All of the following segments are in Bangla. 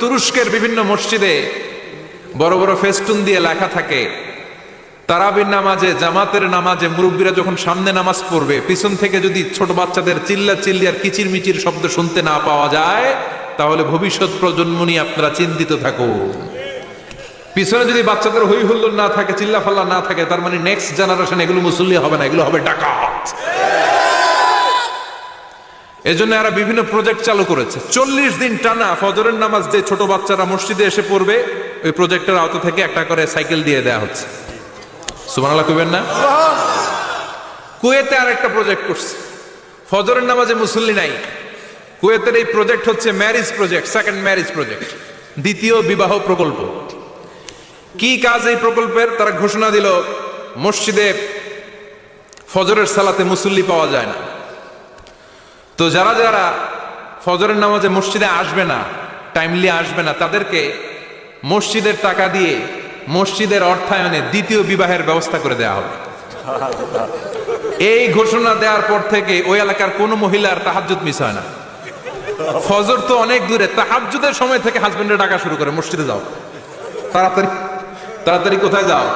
তুরস্কের বিভিন্ন মসজিদে বড় বড় ফেস্টুন দিয়ে লেখা থাকে, তারাবির নামাজে, জামাতের নামাজে মুরব্বীরা যখন সামনে নামাজ পড়বে, পিছন থেকে যদি ছোট বাচ্চাদের চিল্লা চিল্লি আর কিচির মিচির শব্দ শুনতে না পাওয়া যায়, তাহলে ভবিষ্যৎ প্রজন্ম নিয়ে আপনারা চিন্তিত থাকুন। পিছনে যদি বাচ্চাদের হই না থাকে চিল্লা ফাল্লা না থাকে, তার মানে নেক্সট জেনারেশন এগুলো মুসল্লি হবে না, এগুলো হবে ডাকাত। এজন্য এরা বিভিন্ন প্রজেক্ট চালু করেছে। চল্লিশ দিন টানা ফজরের নামাজ যে ছোট বাচ্চারা মসজিদে এসে পড়বে, ওই প্রজেক্টের আওতা থেকে একটা করে সাইকেল দিয়ে দেওয়া হচ্ছে। সুমানাল্লাহ কইবেন না? কুয়েতে আর একটা প্রজেক্ট করছে। ফজরের নামাজে মুসল্লি নাই। কুয়েতের এই প্রজেক্ট হচ্ছে marriage project second marriage project দ্বিতীয় বিবাহ প্রকল্প। কি কাজ এই প্রকল্পের? তারা ঘোষণা দিল, মসজিদে ফজরের সালাতে মুসল্লি পাওয়া যায় না। তো যারা যারা ফজরের নামাজে মসজিদে আসবে না টাইমলি আসবে না, তাদেরকে মসজিদের টাকা দিয়ে মসজিদের অর্থায়নে দ্বিতীয় বিবাহের ব্যবস্থা করে দেওয়া হবে। এই ঘোষণা দেওয়ার পর থেকে ওই এলাকার কোনো মহিলার তাহাজ্জুদ মিস হয় না। ফজর তো অনেক দূরে, তাহাজ্জুদের সময় থেকে হাজবেন্ডের ডাকা শুরু করে, মসজিদে যাও। তাড়াতাড়ি তাড়াতাড়ি কোথায় যাও?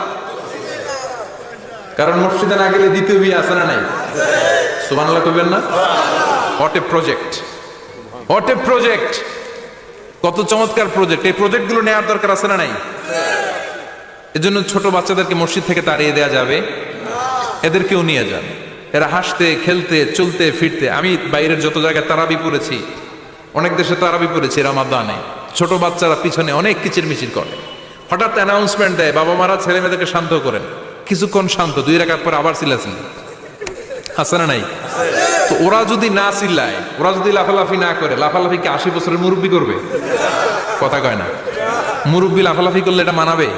কারণ মসজিদে না গেলে দ্বিতীয় বিয়ে আছে না নাই? সুবহানাল্লাহ কইবেন না? What a project what a project কত চমৎকার প্রজেক্ট এই প্রজেক্টগুলো নেওয়ার দরকার আছে না নাই? এজন্য ছোট বাচ্চাদেরকে মসজিদ থেকে তাড়িয়ে দেওয়া যাবে। এদেরকেও নিয়ে যান। এরা হাসতে, খেলতে, চলতে, ফিরতে। আমি বাইরের যত জায়গায় তারাবি পড়েছি, অনেক দেশে তারাবি পড়েছি রামাদানে। ছোট বাচ্চারা পিছনে অনেক কিচির মিচির করে। হঠাৎ অ্যানাউন্সমেন্ট দেয় বাবা মারা ছেলে মেয়েদেরকে শান্ত করেন। কিছুক্ষণ শান্ত, দুই রাখার পর আবার চিল্লাচিল্লি আছে না নাই? তো ওরা যদি না চিল্লায়, ওরা যদি লাফালাফি না করে, লাফালাফি কি আশি বছরের মুরব্বী করবে? কথা কয় না। মুরব্বী লাফালাফি করলে এটা মানাবে?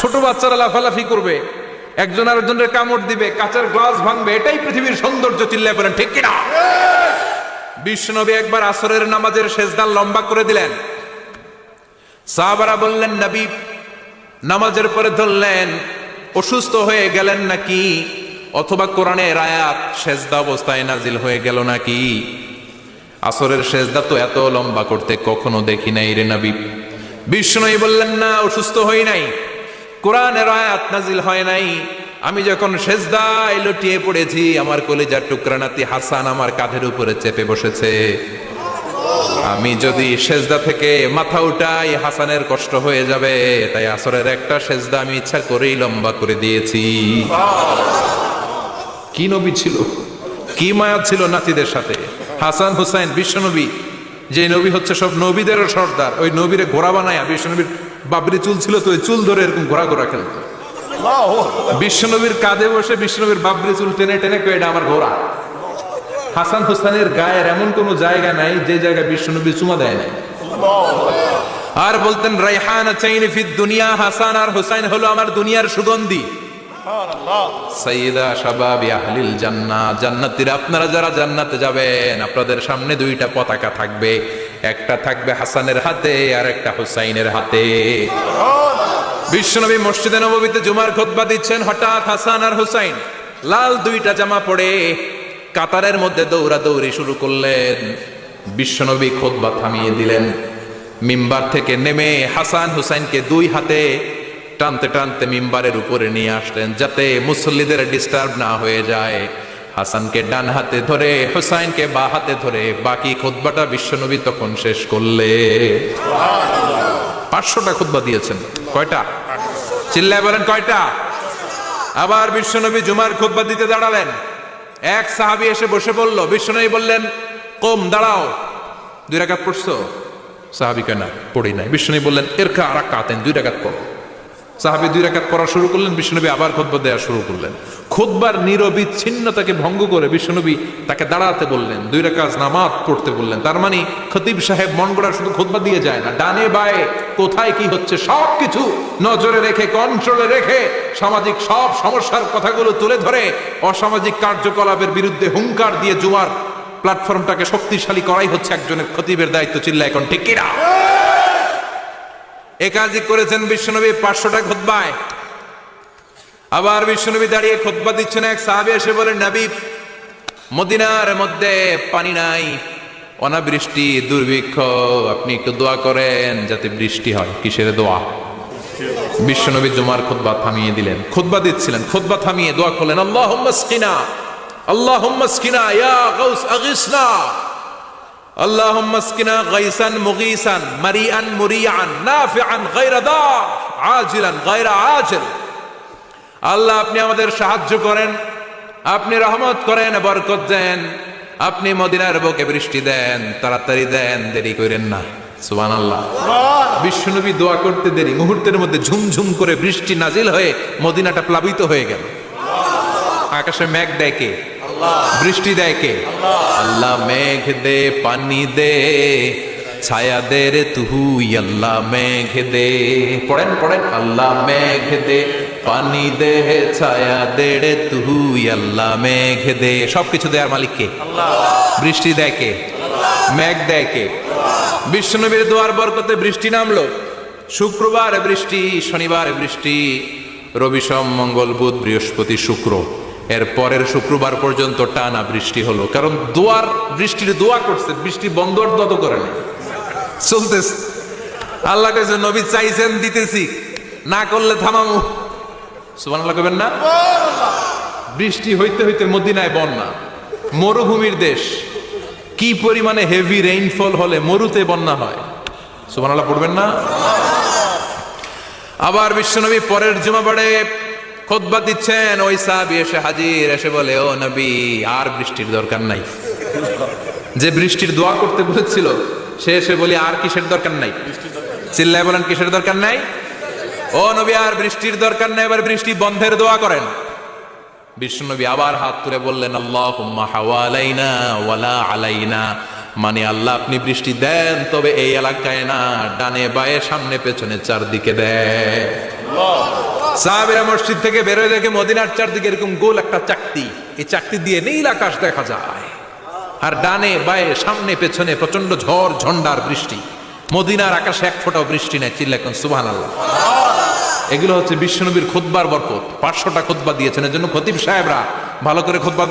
ছোট বাচ্চারা লাফালাফি করবে, একজন আরেকজনের কামড় দিবে, কাঁচের গ্লাস ভাঙবে, এটাই পৃথিবীর সৌন্দর্য চিল্লায় বলেন ঠিক কিনা? বিষ্ণবী একবার আসরের নামাজের শেষদান লম্বা করে দিলেন। সাহাবারা বললেন, নবী, নামাজের পরে ধরলেন অসুস্থ হয়ে গেলেন নাকি? অথবা কোরআনের আয়াত সেজদা অবস্থায় নাজিল হয়ে গেল নাকি? আসরের সেজদা তো এত লম্বা করতে কখনো দেখি নাই রে নবী। বিষ্ণুই বললেন, না, অসুস্থ হই নাই। কোরআনের আয়াত নাজিল হয় নাই। আমি যখন সেজদায় লুটিয়ে পড়েছি, আমার কলেজার টুকরা নাতি হাসান আমার কাঁধের উপরে চেপে বসেছে। আমি যদি সেজদা থেকে মাথা উঠাই হাসানের কষ্ট হয়ে যাবে। তাই আসরের একটা সেজদা আমি ইচ্ছা করেই লম্বা করে দিয়েছি। কি নবী ছিল? কি মায়া ছিল নাতিদের সাথে? হাসান হুসাইন বিশ্বনবী যে নবী হচ্ছে সব নবীদেরও সর্দার। ওই নবীরে ঘোড়া বানায় বিশ্বনবীর বাবরি চুল ছিল তো ওই চুল ধরে এরকম ঘোরা ঘোরা খেলত। বিশ্বনবীর কাঁধে বসে বিশ্বনবীর বাবরি চুল টেনে টেনে এটা আমার ঘোড়া। হাসান হুসাইনের গায়ের এমন কোনো জায়গা নাই যে জায়গায় বিশ্বনবী চুমা দেয় নাই। আর বলতেন, রাইহান চাইনি ফিদ দুনিয়া, হাসান আর হুসাইন হলো আমার দুনিয়ার সুগন্ধি। আহলিল জান্নাত জান্নাতীরা আপনারা যারা জান্নাতে যাবেন, আপনাদের সামনে দুইটা পতাকা থাকবে। একটা থাকবে হাসানের হাতে আর একটা হুসাইনের হাতে। বিশ্বনবী মসজিদে নববীতে জুমার খুতবা দিচ্ছেন হঠাৎ হাসান আর হুসাইন। লাল দুইটা জামা পড়ে কাতারের মধ্যে দৌড়া দৌড়ি শুরু করলেন। বিশ্বনবী খুতবা থামিয়ে দিলেন। মিম্বার থেকে নেমে হাসান হুসাইনকে দুই হাতে টানতে টানতে মিম্বারের উপরে নিয়ে আসলেন, যাতে মুসল্লিদের ডিস্টার্ব না হয়ে যায়। হাসানকে ডান হাতে ধরে, হুসাইনকে বা হাতে ধরে বাকি খোদবাটা বিশ্বনবী তখন শেষ করলে। পাঁচশোটা খুতবা দিয়েছেন। কয়টা? চিল্লায় বলেন কয়টা? আবার বিশ্বনবী জুমার খুতবা দিতে দাঁড়ালেন। এক সাহাবি এসে বসে বলল, বিশ্বনবী বললেন, কম, দাঁড়াও। দুই রাকাত পড়ছো? সাহাবি কেনা পড়ি নাই। বিশ্বনবী বললেন এরকা আর কাতেন দুই রাকাত পড়ো। সাহাবি দুই রাকাত পড়া শুরু করলেন, বিশ্বনবী আবার খোদবা দেওয়া শুরু করলেন। খোদবার নিরবিচ্ছিন্নতাকে ভঙ্গ করে বিশ্বনবী তাকে দাঁড়াতে বললেন, দুই রাকাত নামাজ পড়তে বললেন। তার মানে খতিব সাহেব মন গড়া শুধু খোদবা দিয়ে যায় না, ডানে বায়ে কোথায় কি হচ্ছে সব কিছু নজরে রেখে কন্ট্রোলে রেখে সামাজিক সব সমস্যার কথাগুলো তুলে ধরে অসামাজিক কার্যকলাপের বিরুদ্ধে হুঙ্কার দিয়ে জুয়ার প্ল্যাটফর্মটাকে শক্তিশালী করাই হচ্ছে একজনের খতিবের দায়িত্ব চিল্লা এখন, ঠিক কিনা? এ কাজই করেছেন বিশ্বনবী পাঁচশোটা খোদবায় আবার বিশ্বনবী দাঁড়িয়ে খোদবা দিচ্ছেন এক সাহাবি, এসে বলেন নবী, মদিনার মধ্যে পানি নাই, অনাবৃষ্টি, দুর্ভিক্ষ, আপনি একটু দোয়া করেন যাতে বৃষ্টি হয়। কিসের দোয়া? বিশ্বনবী জুমার খুতবা থামিয়ে দিলেন। খুতবা দিচ্ছিলেন, খুতবা থামিয়ে দোয়া করলেন আল্লাহ আল্লাহ ইয়া اللهم اسقنا غيثا مغيثا مريئا مريعا نافعا غير ضار عاجلا غير عاجل আল্লাহ আপনি আমাদের সাহায্য করেন আপনি রহমত করেন বরকত দেন আপনি মদিনার বুকে বৃষ্টি দেন তাড়াতাড়ি দেন দেরি করেন না সুবান আল্লাহ বিশ্বনবী দোয়া করতে দেরি মুহূর্তের মধ্যে ঝুমঝুম করে বৃষ্টি নাজিল হয়ে মদিনাটা প্লাবিত হয়ে গেল আকাশে মেঘ দেয় কে বৃষ্টি দেয় কে? আল্লাহ মেঘ দে পানি দে ছায়া দে রে তুহু আল্লাহ মেঘ দে। পড়েন পড়েন। আল্লাহ মেঘ দে পানি দে ছায়া দে রে তুহু আল্লাহ মেঘ দে। সবকিছু দেয়ার মালিক কে? বৃষ্টি দেয় কে? মেঘ দেয় কে? বিশ্বনবীর দোয়ার বরকতে বৃষ্টি নামলো। শুক্রবার বৃষ্টি শনিবার বৃষ্টি রবি সোম মঙ্গল বুধ বৃহস্পতি শুক্র। এর পরের শুক্রবার পর্যন্ত টানা বৃষ্টি হলো। কারণ দোয়ার, বৃষ্টির দোয়া করছে, বৃষ্টি বন্ধ দত করে নাই। চলতেছে। আল্লাহ কাছে নবী চাইছেন, দিতেছি। না করলে থামামু। সুবান আল্লাহ কবেন না? বৃষ্টি হইতে হইতে মদিনায় বন্যা, মরুভূমির দেশ। কি পরিমাণে হেভি রেইনফল হলে মরুতে বন্যা হয়? সুবান আল্লাহ পড়বেন না? আবার বিশ্বনবী পরের জুমাবারে খোদবা দিচ্ছেন, ওই সাহাবি এসে হাজির, এসে বলে, ও নবী, আর বৃষ্টির দরকার নাই। যে বৃষ্টির দোয়া করতে বলেছিল, সে এসে বলি, আর কিসের দরকার নাই? চিল্লায় বলেন, কিসের দরকার নাই? ও নবী, আর বৃষ্টির দরকার নাই। এবার বৃষ্টি বন্ধের দোয়া করেন। বিষ্ণুনবী আবার হাত তুলে বললেন আল্লাহ হাওয়ালাইনা ওয়ালা আলাইনা। মানে আল্লাহ আপনি বৃষ্টি দেন, তবে এই এলাকায় না, ডানে বায়ে, সামনে পেছনে চারদিকে দেয়। সাহাবেরা মসজিদ থেকে বেরোয় দেখে মদিনার চারদিকে এরকম গোল একটা চাকতি। এই চাকতি দিয়ে নীল আকাশ দেখা যায়। আর ডানে, বায়ে, সামনে, পেছনে প্রচণ্ড ঝড় ঝন্ডার বৃষ্টি। মদিনার আকাশে এক ফোঁটাও বৃষ্টি নেয় চিল্লাখন সুবাহ আল্লাহ এগুলো হচ্ছে বিশ্বনবীর খুতবার বরকত। পাঁচশোটা খুতবা দিয়েছেন। এর জন্য খতিব সাহেবরা ভালো করে দেয়